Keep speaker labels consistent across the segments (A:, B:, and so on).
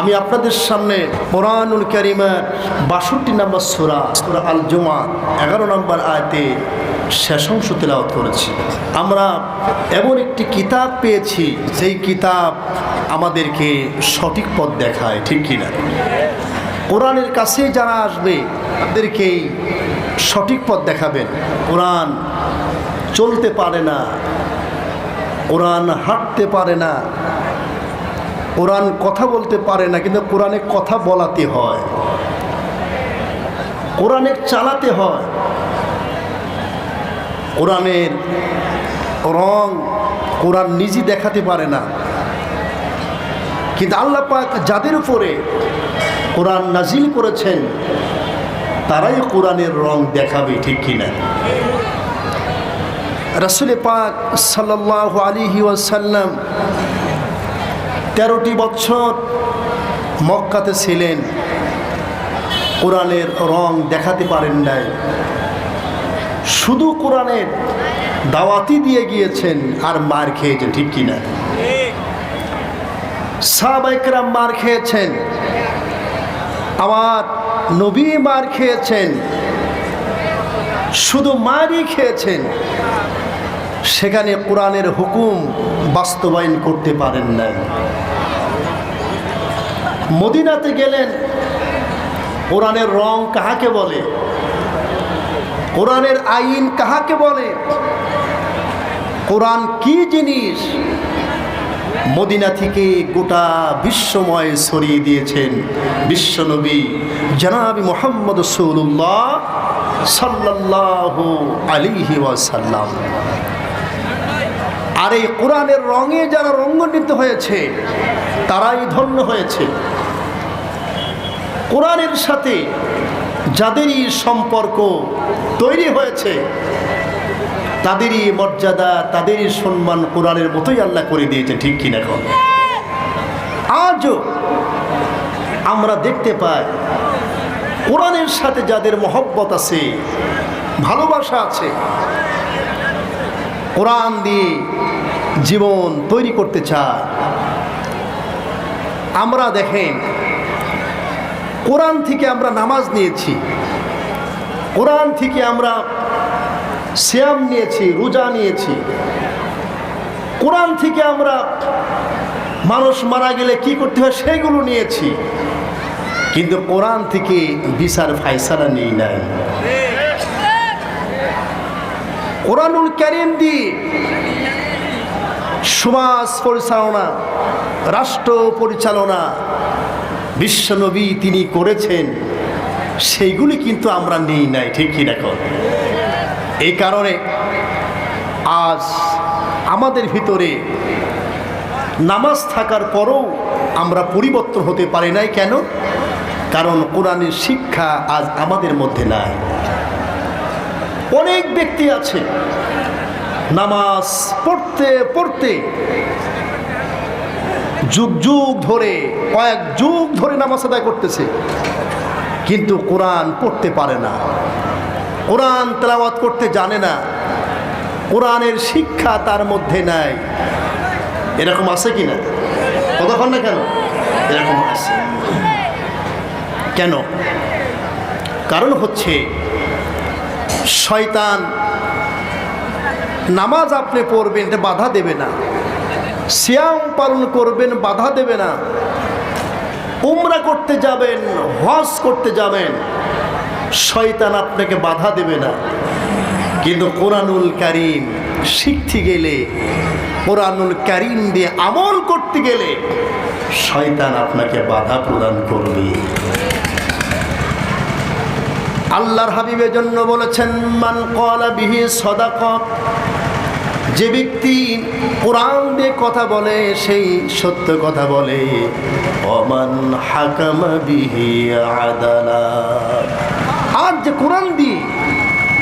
A: আমি আপনাদের সামনে কোরআনুল করিমের বাষট্টি নম্বর সুরা সুরা আল জুমা এগারো নম্বর আয়তে শেষ অংশ তেলাওয়াত করেছি। আমরা এমন একটি কিতাব পেয়েছি, যেই কিতাব আমাদেরকে সঠিক পথ দেখায়, ঠিক কিনা? কোরআনের কাছে যারা আসবে, তাদেরকেই সঠিক পথ দেখাবেন। কোরআন চলতে পারে না, কোরআন হাঁটতে পারে না কোরআন কথা বলতে পারে না, কিন্তু কোরআনে কথা বলাতে হয়। কোরআনে চালাতে হয়। কোরআনের রং কোরআন নিজে দেখাতে পারে না। কিন্তু আল্লাহ পাক যাদের উপরে কোরআন নাজিল করেছেন, তারাই কোরআনের রং দেখাবে, ঠিক কিনা রসুলে পাক সাল্লাহ আলিহি ওয়াসাল্লাম তেরোটি বছর মক্কাতে ছিলেন। কোরআনের রং দেখাতে পারেন নাই। শুধু কোরআনের দাওয়াতি দিয়ে গিয়েছেন আর মার খেয়েছেন, ঠিক কিনা সাহবাইকরাম মার খেয়েছেন। আমার নবী মার খেয়েছেন। শুধু মারই খেয়েছেন। সেখানে কোরআনের হুকুম বাস্তবায়ন করতে পারেন নাই। মদিনাতে গেলেন, কোরআনের রং কাহাকে বলে? কোরআনের আইন কাহাকে বলে? কোরআন কি জিনিস? মদিনা থেকে গোটা বিশ্বময় ছড়িয়ে দিয়েছেন বিশ্বনবী জনাবি মোহাম্মদ সৌল্লাহ সাল্লাহ আলিহি ওয়াসাল্লাম। আর এই কোরআনের রঙে যারা রঙ্গনিত হয়েছে, তারাই ধন্য হয়েছে। কোরআনের সাথে যাদেরই সম্পর্ক তৈরি হয়েছে, তাদেরই মর্যাদা, তাদেরই সম্মান কোরআনের মতোই আল্লাহ করে দিয়েছে, ঠিক কিনা এখন? আজও আমরা দেখতে পাই, কোরআনের সাথে যাদের মহব্বত আছে, ভালোবাসা আছে, কোরআন দিয়ে জীবন তৈরি করতে চায়। আমরা দেখেন, কোরআন থেকে আমরা নামাজ নিয়েছি, কোরআন থেকে আমরা শ্যাম নিয়েছি, রোজা নিয়েছি। কোরআন থেকে আমরা মানুষ মারা গেলে কি করতে হয় সেগুলো নিয়েছি। কিন্তু কোরআন থেকে বিচার ফাইসালা নেই নাই। কোরআনুল ক্যারিম দিয়ে সমাজ পরিচালনা, রাষ্ট্র পরিচালনা, বিশ্বনবী তিনি করেছেন, সেইগুলি কিন্তু আমরা নেই নাই, ঠিক কি দেখো এই কারণে আজ আমাদের ভিতরে নামাজ থাকার পরও আমরা পরিবর্তন হতে পারি নাই কেন? কারণ কোরআনের শিক্ষা আজ আমাদের মধ্যে নাই। অনেক ব্যক্তি আছে নামাজ পড়তে পড়তে, যুগ যুগ ধরে, কয়েক যুগ ধরে নামাজ আদায় করতেছে। কিন্তু কোরআন পড়তে পারে না। কোরআন তেলাওয়াত করতে জানে না। কোরআনের শিক্ষা তার মধ্যে নাই। এরকম আছে কি না? কতক্ষণ না কেন? এরকম আছে। কেন? কারণ হচ্ছে, শয়তান নামাজ আপনি পড়বেন, এটা বাধা দেবে না। শ্যাম পালন করবেন, বাধা দেবে না। উমরা করতে যাবেন, হজ করতে যাবেন, শয়তান আপনাকে বাধা দেবে না। কিন্তু কোরআনুল কারিম শিখতে গেলে, কোরআনুল কারিম দিয়ে আমল করতে গেলে, শয়তান আপনাকে বাধা প্রদান করবে। আল্লাহর হাবিবের জন্য বলেছেন, মান কলা বিহি সদাক যে ব্যক্তি কোরআন দিয়ে কথা বলে, সেই সত্য কথা বলে অমান হাকামা বিহি আদালা আর যে কোরআন দিয়ে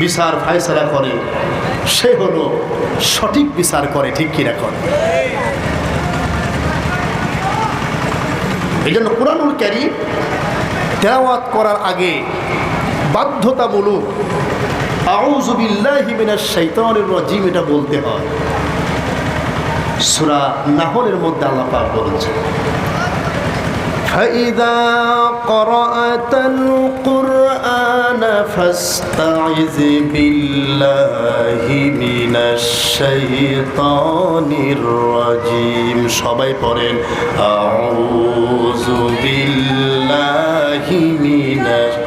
A: বিচার ফায়সলা করে, সে হলো সঠিক বিচার করে, ঠিক কিনা করে এই জন্য কোরআনুল ক্যারি তেলাওয়াত করার আগে বাধ্যতামূলক আউজুবিল্লাহি মিনাশ শাইতানির রাজিম এটা বলতে হয় সূরা নাহলের মধ্যে আল্লাহ পাক বলেছেন فإذا قرأت القرآن فاستعذ بالله من الشيطان الرجيم সবাই পড়েন أعوذ بالله من الشيطان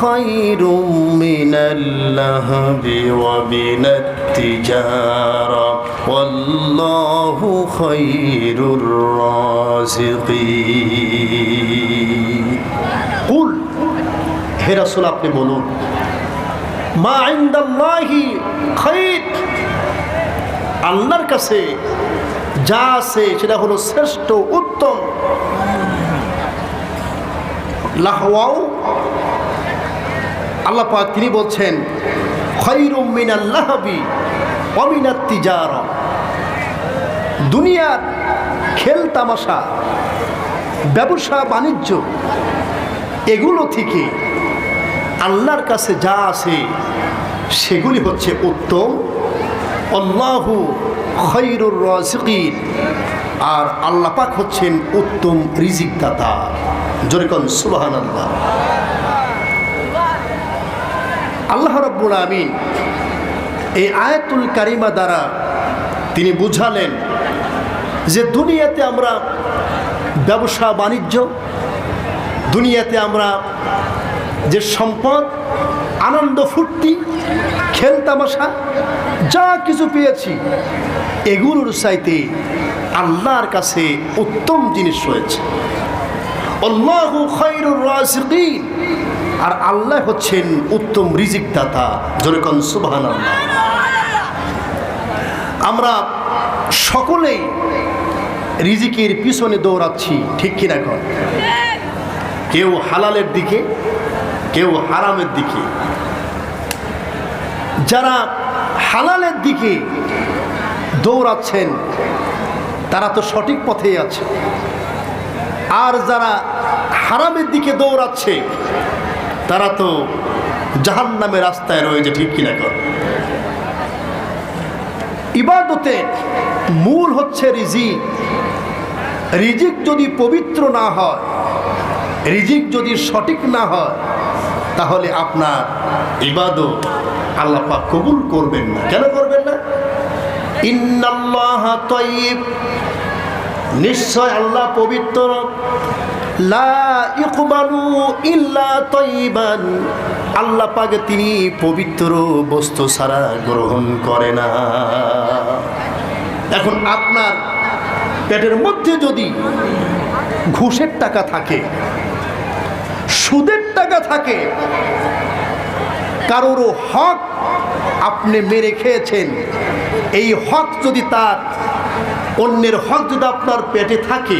A: خير من اللهب ومن التجارة والله خير الرازقين قل হে রাসূল আপনি বলুন মা ইনদাল্লাহি খাইর আল্লাহর কাছে যা আছে সেটা হলো শ্রেষ্ঠ উত্তম লাহওয়াও আল্লাহ পাক তিনি বলছেন খৈরুম মিনাল্লাহবি অমিনাত তিজারা। দুনিয়ার খেল তামাশা, ব্যবসা বাণিজ্য, এগুলো থেকে আল্লাহর কাছে যা আছে, সেগুলি হচ্ছে উত্তম। আল্লাহু খৈরুর রাজিকিন। আর আল্লাহ পাক হচ্ছেন উত্তম রিজিক দাতা জোরেকন সুবাহান আল্লাহ আল্লাহ রব্বুল আমিন এই আয়াতুল কারিমা দ্বারা তিনি বুঝালেন যে দুনিয়াতে আমরা ব্যবসা, বাণিজ্য, দুনিয়াতে আমরা যে সম্পদ, আনন্দ, ফুর্তি, খেল তামাশা, যা কিছু পেয়েছি, এগুলোর চাইতে আল্লাহর কাছে উত্তম জিনিস রয়েছে। আল্লাহু খায়রুর রাজিকিন। আর আল্লাহ হচ্ছেন উত্তম রিজিক দাতা যেরকম সুবহান আল্লাহ আমরা সকলেই রিজিকের পিছনে দৌড়াচ্ছি, ঠিক কিনা এখন কেউ হালালের দিকে, কেউ হারামের দিকে। যারা হালালের দিকে দৌড়াচ্ছেন, তারা তো সঠিক পথেই আছে। আর যারা হারামের দিকে দৌড়াচ্ছে তারা তো জাহান নামে রাস্তায় রয়েছে, ঠিক কিনা কর? ইবাদতে মূল হচ্ছে রিজিক। রিজিক যদি পবিত্র না হয়, রিজিক যদি সঠিক না হয়, তাহলে আপনার ইবাদত আল্লাহ কবুল করবেন না। কেন করবেন না? ইন্নাল্লাহ তয়িব নিশ্চয় আল্লাহ পবিত্র লা ইল্লা আল্লাহ তিনি পবিত্র বস্তু ছাড়া গ্রহণ করে না। এখন আপনার পেটের মধ্যে যদি ঘুষের টাকা থাকে, সুদের টাকা থাকে, কারোরও হক আপনি মেরে খেয়েছেন, এই হক যদি তার অন্যের হক যদি আপনার পেটে থাকে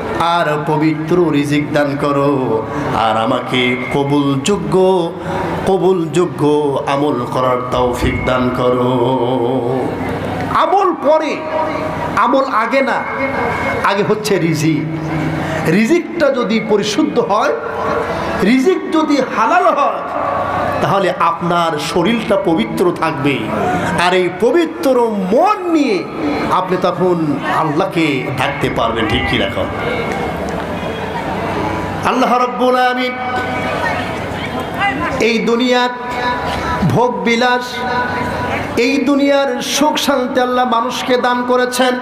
A: আর পবিত্র রিজিক দান করো। আর আমাকে কবুল যোগ্য কবুল যোগ্য আমল করার তৌফিক দান করো। আমল পরে, আমল আগে না, আগে হচ্ছে রিজিক। রিজিকটা যদি পরিশুদ্ধ হয়, রিজিক যদি হালাল হয় তাহলে আপনার শরীরটা পবিত্র থাকবে। আর এই পবিত্র মন নিয়ে আপনি তখন আল্লাহকে ডাকতে পারবেন, ঠিক কি রাখো আল্লাহ রব্বুল আমিন এই দুনিয়ার ভোগ বিলাস, এই দুনিয়ার সুখ শান্তি আল্লাহ মানুষকে দান করেছেন।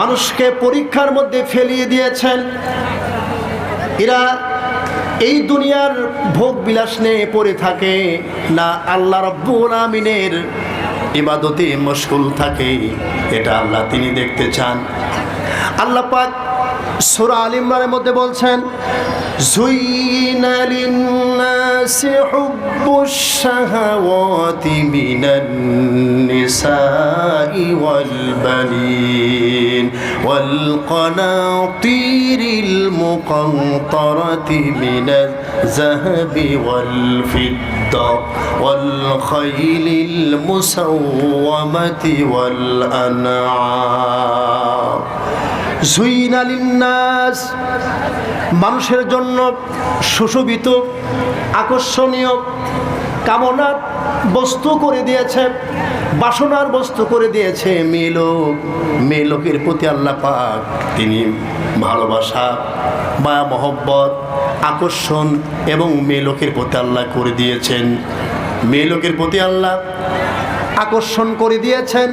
A: মানুষকে পরীক্ষার মধ্যে ফেলিয়ে দিয়েছেন। এরা এই দুনিয়ার ভোগ বিলাস নিয়ে পড়ে থাকে না আল্লাহ রব্বুল আমিনের ইবাদতে মশগুল থাকে, এটা আল্লাহ তিনি দেখতে চান। আল্লাহ পাক সুরা আল ইমরানের মধ্যে বলছেন زين للناس حب الشهوات من النساء والبنين والقناطير المقنطرة من الذهب والفضة والخيل المسومة والأنعام জুইনালিন্নাস মানুষের জন্য সুশোভিত, আকর্ষণীয় কামনার বস্তু করে দিয়েছে, বাসনার বস্তু করে দিয়েছে মেয়ে লোক মেয়ে লোকের প্রতি আল্লাহ পাক তিনি ভালোবাসা বা মহব্বত, আকর্ষণ এবং মেয়ে লোকের প্রতি আল্লাহ করে দিয়েছেন। মেয়ে লোকের প্রতি আল্লাহ আকর্ষণ করে দিয়েছেন।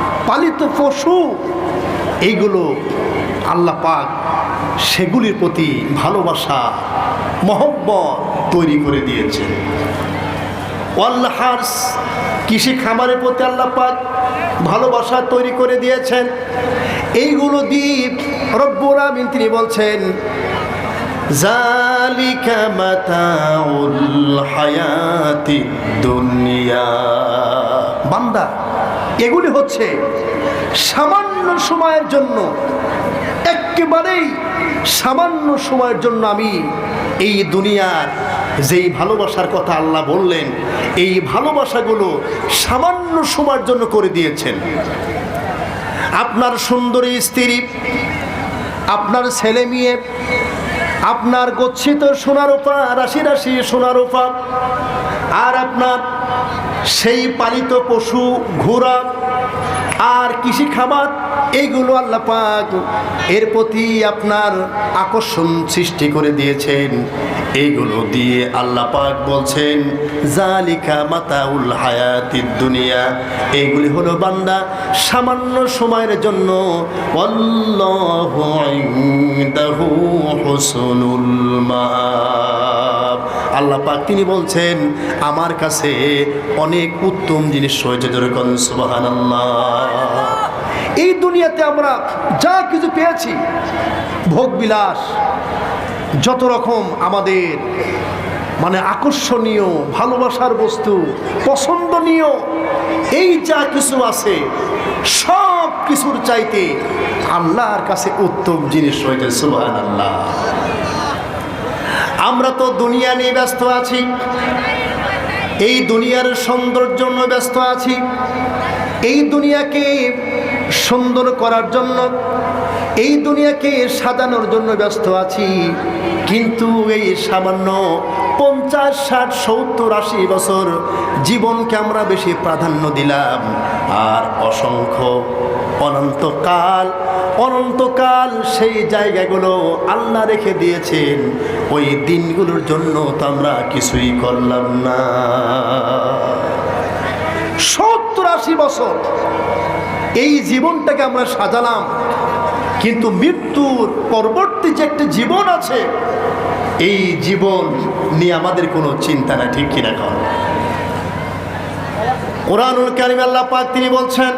A: পালিত পশু। এইগুলো আল্লাহ পাক সেগুলির প্রতি ভালোবাসা, মহব্বত তৈরি করে দিয়েছে ওয়াল্লাহার্স কৃষি খামারের প্রতি আল্লাহ পাক ভালোবাসা তৈরি করে দিয়েছেন। এইগুলো দ্বীপ রব্বুর আমিন তিনি বলছেন দুনিয়া। বান্দা এগুলি হচ্ছে সামান্য সময়ের জন্য, একেবারেই সামান্য সময়ের জন্য আমি এই দুনিয়ার যেই ভালোবাসার কথা আল্লাহ বললেন, এই ভালোবাসাগুলো সামান্য সময়ের জন্য করে দিয়েছেন। আপনার সুন্দরী স্ত্রী, আপনার ছেলে মেয়ে, আপনার গচ্ছিত সোনার উপা রাশি রাশি সোনার উপা আর আপনার সেই পালিত পশু, ঘোড়া আর কৃষি খাবার এইগুলো আল্লাহ পাক এর প্রতি আপনার আকর্ষণ সৃষ্টি করে দিয়েছেন। এইগুলো দিয়ে আল্লাহ পাক বলছেন জালিকা মাতাউল হায়াতিদ দুনিয়া। এইগুলি হলো বান্দা সামান্য সময়ের জন্য। ইনদাহু হুসনুল মাআব আল্লাহ পাক তিনি বলছেন, আমার কাছে অনেক উত্তম জিনিস রয়েছে যেরকম সুবাহান এই দুনিয়াতে আমরা যা কিছু পেয়েছি, ভোগ বিলাস, যত রকম আমাদের মানে আকর্ষণীয়, ভালোবাসার বস্তু, পছন্দনীয়, এই যা কিছু আছে সব কিছুর চাইতে আল্লাহর কাছে উত্তম জিনিস রয়েছে সুবাহান আল্লাহ আমরা তো দুনিয়া নিয়ে ব্যস্ত আছি। এই দুনিয়ার সৌন্দর্য জন্য ব্যস্ত আছি। এই দুনিয়াকে সুন্দর করার জন্য, এই দুনিয়াকে সাজানোর জন্য ব্যস্ত আছি। কিন্তু এই সামান্য পঞ্চাশ, ষাট, সত্তর, আশি বছর জীবনকে আমরা বেশি প্রাধান্য দিলাম। আর অসংখ্য অনন্তকাল অনন্তকাল সেই জায়গাগুলো আল্লাহ রেখে দিয়েছেন। ওই দিনগুলোর জন্য তো আমরা কিছুই করলাম না। সত্তর আশি বছর এই জীবনটাকে আমরা সাজালাম। কিন্তু মৃত্যুর পরবর্তী যে একটা জীবন আছে, এই জীবন নিয়ে আমাদের কোনো চিন্তা না ঠিক কিনা কর কোরআনুল কারিম আল্লাহ পাক তিনি বলছেন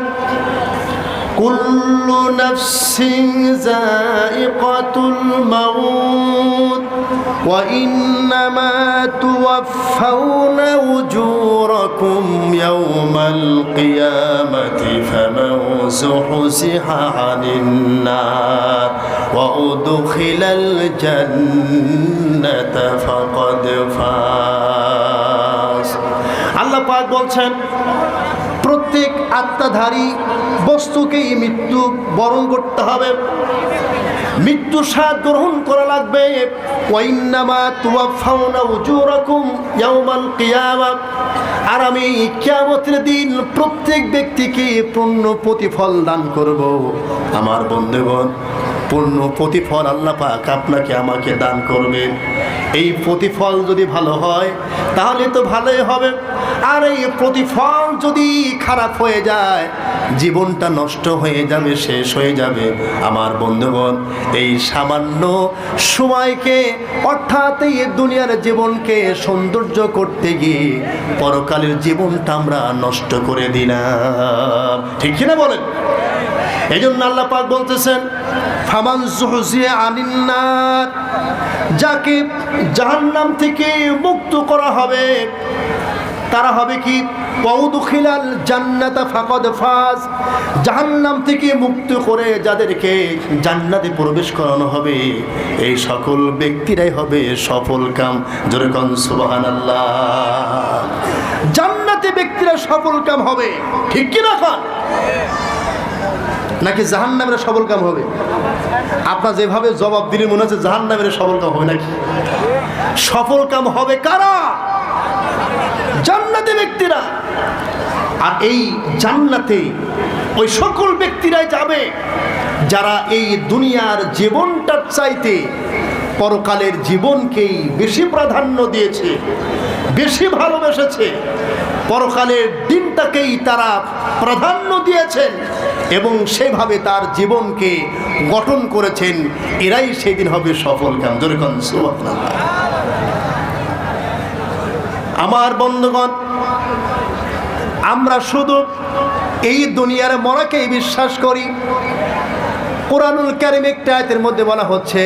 A: যায়িকাতুল মাউত, ওয়া ইন্নামা তুওয়াফাউনা উজুরাকুম ইয়াওমাল কিয়ামাতি ফামান যুহজিহা আনিন নার, ওয়া উদখিলাল জান্নাতা ফাকাদ ফাজ। আল্লাহ পাক বলছেন প্রত্যেক আত্মাধারী বস্তুকেই মৃত্যু বরণ করতে হবে। মৃত্যু স্বাদ গ্রহণ করা লাগবে। আর আমি কিয়ামতের দিন প্রত্যেক ব্যক্তিকে পূর্ণ প্রতিফল দান করব। আমার বন্ধুগণ পূর্ণ প্রতিফল আল্লাহ পাক আপনাকে আমাকে দান করবেন এই প্রতিফল যদি ভালো হয়, তাহলে তো ভালোই হবে। আর এই প্রতিফল যদি খারাপ হয়ে যায়, জীবনটা নষ্ট হয়ে যাবে, শেষ হয়ে যাবে। আমার বন্ধুগণ, এই সামান্য সময়কে, অর্থাৎ এই দুনিয়ার জীবনকে সৌন্দর্য করতে গিয়ে পরকালের জীবনটা আমরা নষ্ট করে দিলাম। ঠিক কিনা বলেন? এই জন্য আল্লাহ পাক বলতেছেন, ফামান জুহজিয়া আনিন্নার যাকে জাহান্নাম থেকে মুক্ত করা হবে, তারা হবে কি? পৌদুখিলাল জান্নাতা ফাকদ ফাজ জাহান্নাম থেকে মুক্ত করে যাদেরকে জান্নাতে প্রবেশ করানো হবে। এই সকল ব্যক্তিরাই হবে সফল কাম। যেরকম সুবাহান আল্লাহ জান্নাতে ব্যক্তিরা সফল কাম হবে। ঠিক কি না খান? নাকি জাহান নামের সবল কাম হবে? আপনার যেভাবে জবাব দিলে মনে হচ্ছে জাহান নামের সবল কাম হবে নাকি? সফল কাম হবে কারা? জান্নাতে ব্যক্তিরা। আর এই জান্নাতে ওই সকল ব্যক্তিরাই যাবে যারা এই দুনিয়ার জীবনটার চাইতে পরকালের জীবনকেই বেশি প্রাধান্য দিয়েছে, বেশি ভালোবেসেছে। পরকালের দিনটাকেই তারা প্রাধান্য দিয়েছেন এবং সেভাবে তার জীবনকে গঠন করেছেন, এরাই সেদিন হবে সফল কাম যেরকম আমার বন্ধুগণ, আমরা শুধু এই দুনিয়ার মরাকেই বিশ্বাস করি কোরআনুল কারিম একটা আয়াতের মধ্যে বলা হচ্ছে,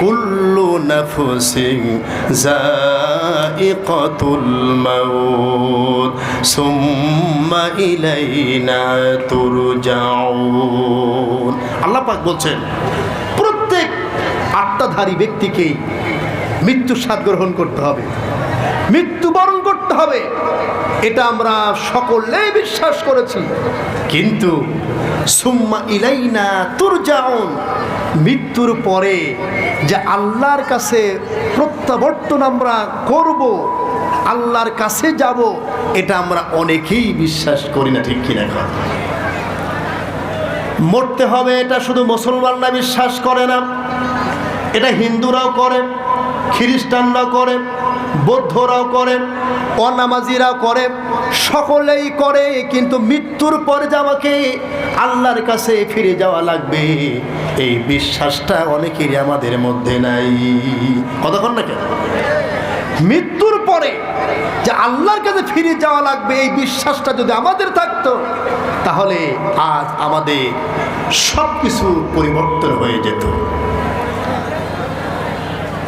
A: কুল্লু নাফসিন যায়িকাতুল মাউত, সুম্মা ইলাইনা তুরজাউন। আল্লাহ পাক বলছেন, প্রত্যেক আত্মাধারী ব্যক্তিকেই মৃত্যুর স্বাদ গ্রহণ করতে হবে, মৃত্যুবরণ করতে হবে। এটা আমরা সকলেই বিশ্বাস করেছি। কিন্তু সুম্মা ইলাইনা তুরজাউন। মৃত্যুর পরে যে আল্লাহর কাছে প্রত্যাবর্তন আমরা করব, আল্লাহর কাছে যাব, এটা আমরা অনেকেই বিশ্বাস করি না, ঠিক কিনা মরতে হবে এটা শুধু মুসলমানরা বিশ্বাস করে না, এটা হিন্দুরাও করে। খ্রিস্টানরাও করে, বৌদ্ধরাও করে অনামাজিরাও করে, সকলেই করে, কিন্তু মৃত্যুর পরে যে আমাকে আল্লাহর কাছে ফিরে যাওয়া লাগবে, এই বিশ্বাসটা অনেকেরই আমাদের মধ্যে নাই। কতক্ষণ না কেন মৃত্যুর পরে যে আল্লাহর কাছে ফিরে যাওয়া লাগবে, এই বিশ্বাসটা যদি আমাদের থাকতো, তাহলে আজ আমাদের সব কিছু পরিবর্তন হয়ে যেত।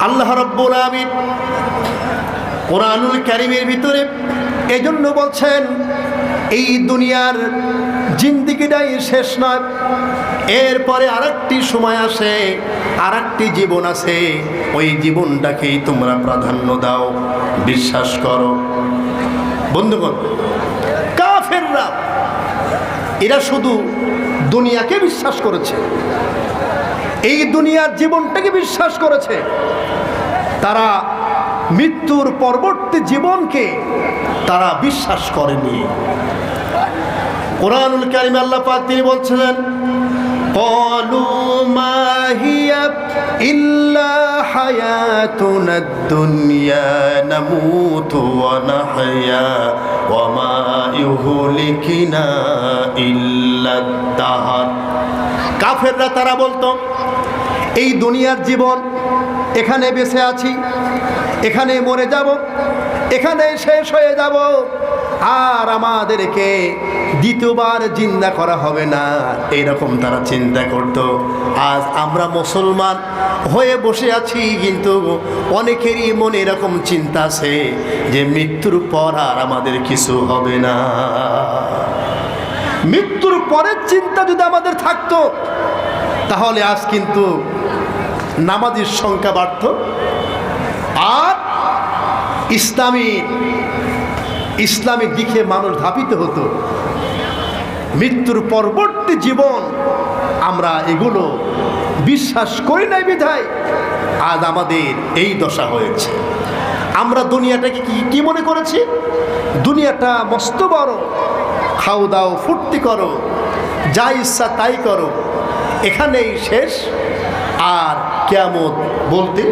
A: আল্লাহ রব্বুল আমিন কোরআনুল কারিমের ভিতরে এজন্য বলছেন, এই দুনিয়ার জিন্দিগিটাই শেষ নয়, এরপরে আরেকটি সময় আসে, আরেকটি জীবন আছে ওই জীবনটাকেই তোমরা প্রাধান্য দাও, বিশ্বাস করো। বন্ধুগণ, কাফেররা, এরা শুধু দুনিয়াকে বিশ্বাস করেছে এই দুনিয়ার জীবনটাকে বিশ্বাস করেছে তারা মৃত্যুর পরবর্তী জীবনকে তারা বিশ্বাস করেনি কোরআনুল কারিম আল্লাহ পাক তিনি বলছিলেন قالوا ما هي إلا حياتنا الدنيا نموت ونحيا وما يهلكنا إلا الدهر কাফেররা তারা বলতো, এই দুনিয়ার জীবন এখানে বেঁচে আছি, এখানে মরে যাব, এখানে শেষ হয়ে যাব, আর আমাদেরকে দ্বিতীয়বার জিন্দা করা হবে না। এইরকম তারা চিন্তা করত। আজ আমরা মুসলমান হয়ে বসে আছি, কিন্তু অনেকেরই মনে এরকম চিন্তা আছে যে মৃত্যুর পর আর আমাদের কিছু হবে না। মৃত্যুর পরের চিন্তা যদি আমাদের থাকতো, তাহলে আজ কিন্তু নামাজির সংখ্যা বাড়ত। আর ইসলামী ইসলামী দিকে মানুষ ধাপিত হতো। মৃত্যুর পরবর্তী জীবন আমরা এগুলো বিশ্বাস করি নাই বিধায় আজ আমাদের এই দশা হয়েছে। আমরা দুনিয়াটাকে কি কি মনে করেছি? দুনিয়াটা মস্ত বড়। খাও দাও ফুর্তি করো যা ইচ্ছা তাই করো। এখানেই শেষ। আর কেয়ামত বলতে